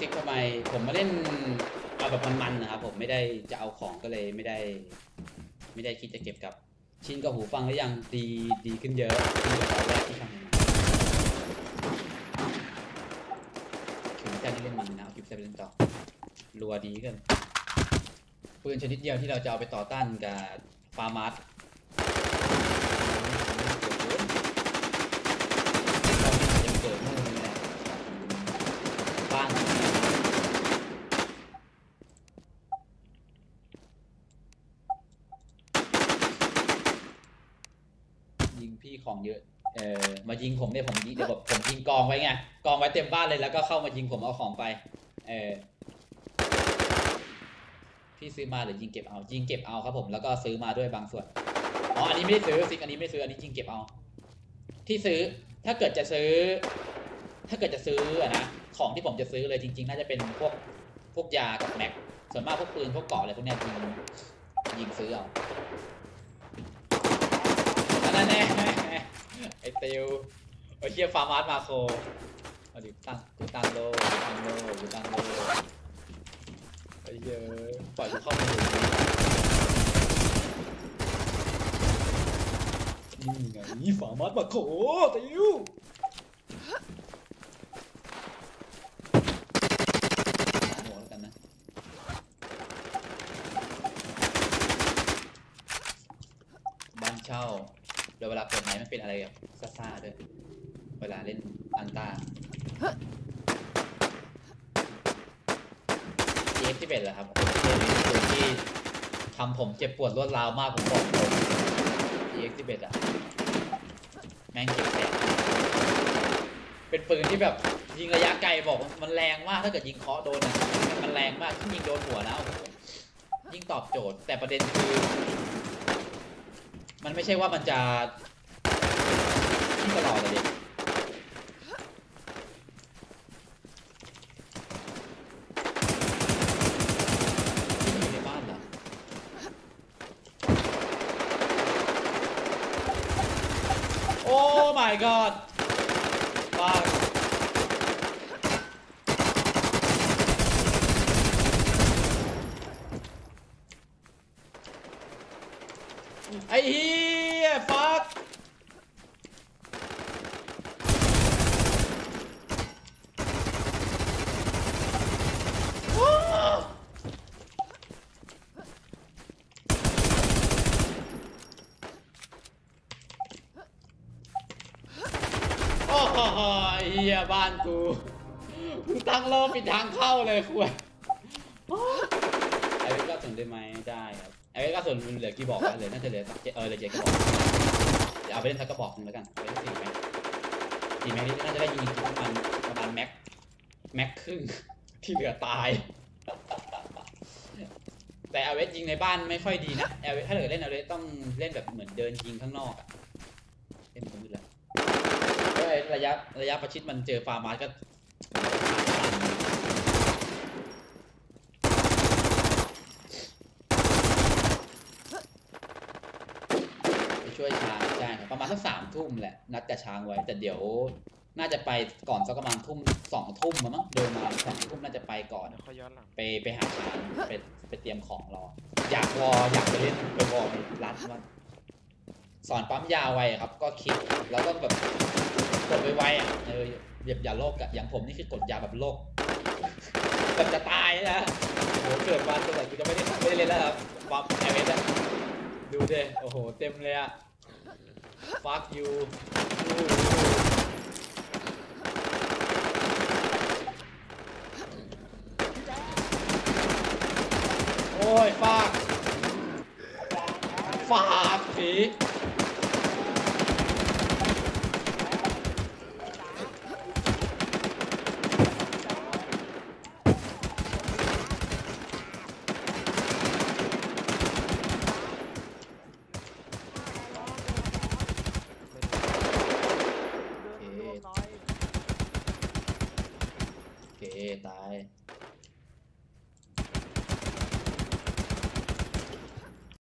ซิกทำไมผมมาเล่นเอาแบบมันๆนะครับผมไม่ได้จะเอาของก็เลยไม่ได้ ไม่ได้คิดจะเก็บกลับ ชินกับหูฟังหรือยังดีดีขึ้นเยอะขึ้นกว่าตอนแรกที่ทำมาถึงจะได้เล่นมันนะเอาคลิปจะไปเล่นต่อรัวดีกันปืนชนิดเดียวที่เราจะเอาไปต่อต้านกับฟาร์มัสยังเกิดนู่นนี่แหละบ้าน ยิงพี่ของเยอะ เออมายิงผมเนี่ยผมยิงเดี๋ยวแบบผมยิงกองไว้ไงกองไว้เต็มบ้านเลยแล้วก็เข้ามายิงผมเอาของไป เออพี่ซื้อมาหรือยิงเก็บเอายิงเก็บเอาครับผมแล้วก็ซื้อมาด้วยบางส่วนอ๋ออันนี้ไม่ได้ซื้อซิกอันนี้ไม่ซื้ออันนี้ยิงเก็บเอา ที่ซื้อถ้าเกิดจะซื้อ ถ้าเกิดจะซื้อนะของที่ผมจะซื้อเลยจริง ๆ น่าจะเป็นพวกพวกยากับแม็กส่วนมากพวกปืนพวกเกาะอะไรพวกเนี้ยิงยิงซื้อเอา นั่นแน่ไอเตียวไอเชียฟาร์มาร์สมาโคเอาดิตั้งกูตั้งโลกูตั้งโลกูตั้งโลไอ้เหี้ยปล่อยกูเข้ามาเลยนี่ไงนี่ฝามัดมาโขติวหาหัวแล้วกันนะบ้านเช่า เดี๋ยวเวลาเปิดไม้มันเป็นอะไรแบบซ่าๆด้วย เวลาเล่นอันตาเอ็กที่เป็นเหรอครับเป็นปืนที่ทำผมเจ็บปวดรวดร้าวมากผมบอกเลยเอ็กที่เป็นอะแม่งเจ็บแสบเป็นปืนที่แบบยิงระยะไกลบอกมันแรงมากถ้าเกิดยิงเคาะโดนอะมันแรงมากที่ยิงโดนหัวนะโอ้โหยิ่งตอบโจทย์ แต่ประเด็นคือ มันไม่ใช่ว่ามันจะยิงตลอดเลยดิที่อยู่ในบ้านเหรอโอ้ my god บ้า ไอ้เฮียฟักโอ้โหเฮียบ้านกูมึงตั้งโลปิดทางเข้าเลยคุย ส่วนได้ไหมได้ครับไอ้เวทก็ส่วนเหลือกี่บอกวะเหลือน่าจะเหลือเจ็ดเออเหลือเจ็ดกระบอกเดี๋ยวเอาไปเล่นสักกระบอกหนึงแล้วกันไปเล่นสี่แม็กสี่แม็กนี่น่าจะได้ยิงประมาณประมาณแม็กแม็กครึ่งที่เหลือตาย แต่เอาเวทยิงในบ้านไม่ค่อยดีนะเอาเวทถ้าเกิดเล่นเอาเวทต้องเล่นแบบเหมือนเดินยิงข้างนอกอะเล่นตรงนี้และเอ้ยระยะระยะประชิดมันเจอฟาร์มาสก็ไป ช่วยช้างใช่ครับประมาณสักสามทุ่มแหละนัดกับช้างไว้ แต่เดี๋ยวน่าจะไปก่อนสักประมาณทุ่มสองทุ่มมั้งเดินมาสองทุ่มน่าจะไปก่อนเดี๋ยวเขาย้อนหลัง ไปไปหาช้างไปไปเตรียมของรอ อยากวออยากไปเล่นไปวอในร้านมันสอนปั๊มยาไวอะครับ ก็คิดแล้วก็แบบกดไวๆอะเอออย่าอย่าโลกอะอย่างผมนี่คือกดยาแบบโลกแบบจะตายนะโอ้โหเกิดมาตั้งแต่กูจะไม่ได้ไม่ได้เล่นแล้วครับปั๊มไอเวสอะดูดิโอ้โห เต็มเลยอะ fuck you โอ้ยฟ 对